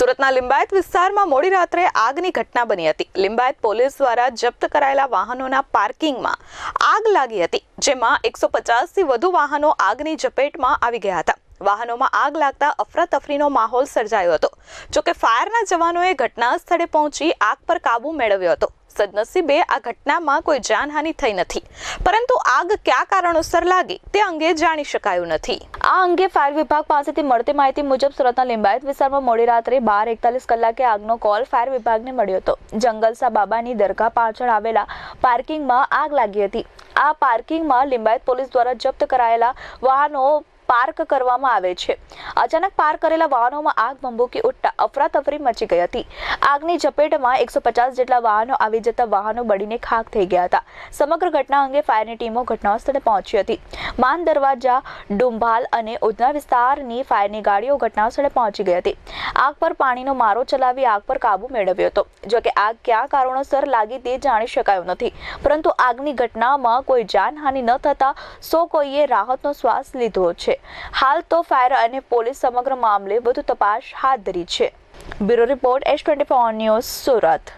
સુરતના લિંબાયત વિસ્તારમાં મોડી રાત્રે આગની ઘટના બની હતી. લિંબાયત પોલીસ દ્વારા જપ્ત કરાયેલા વાહનોના પાર્કિંગમાં આગ લાગી હતી, જેમાં એકસો પચાસથી વધુ વાહનો આગની ઝપેટમાં આવી ગયા હતા. વાહનોમાં આગ લાગતા અફરાતફરીનો માહોલ સર્જાયો હતો. જોકે ફાયરના જવાનોએ ઘટના સ્થળે પહોંચી આગ પર કાબુ મેળવ્યો હતો. સદનસીબે આ ઘટનામાં કોઈ જાનહાનિ થઈ નથી. પરંતુ આગ કયા કારણોસર લાગી તે અંગે જાણી શકાયું નથી. આ અંગે ફાયર વિભાગ પાસેથી મળતી માહિતી મુજબ સુરતના લિંબાયત વિસ્તારમાં મોડી રાત્રે બાર એકતાલીસ કલાકે આગનો કોલ ફાયર વિભાગને મળ્યો હતો. જંગલસા બાબાની દરગાહ પાછળ આવેલા પાર્કિંગમાં આગ લાગી હતી. આ પાર્કિંગમાં લિંબાયત પોલીસ દ્વારા જપ્ત કરાયેલા વાહનો પાર્ક કરવામાં આવે છે. અચાનક પાર્ક કરેલા વાહનોમાં આગ ભંભૂકી ઉઠતા અફરાતફરી મચી ગઈ હતી. આગની ઝપેટમાં એકસો પચાસ જેટલા વાહનો આવી જતા વાહનો બળીને ખાખ થઈ ગયા હતા. સમગ્ર ઘટના અંગે ફાયરની ટીમો ઘટના સ્થળે પહોંચી હતી. માન દરવાજા, ડુંભાલ અને ઉધના વિસ્તારની ફાયરની ગાડીઓ ઘટના સ્થળે પહોંચી ગઈ હતી. આગ પર પાણીનો મારો ચલાવી આગ પર કાબુ મેળવ્યો હતો. જોકે આગ કયા કારણોસર લાગી તે જાણી શકાયું નથી. પરંતુ આગની ઘટનામાં કોઈ જાનહાનિ ન થતા સો કોઈએ રાહતનો શ્વાસ લીધો છે. હાલ તો ફાયર અને પોલીસ સમગ્ર મામલે વધુ તપાસ હાથ ધરી છે. Bureau report S twenty four news Surat.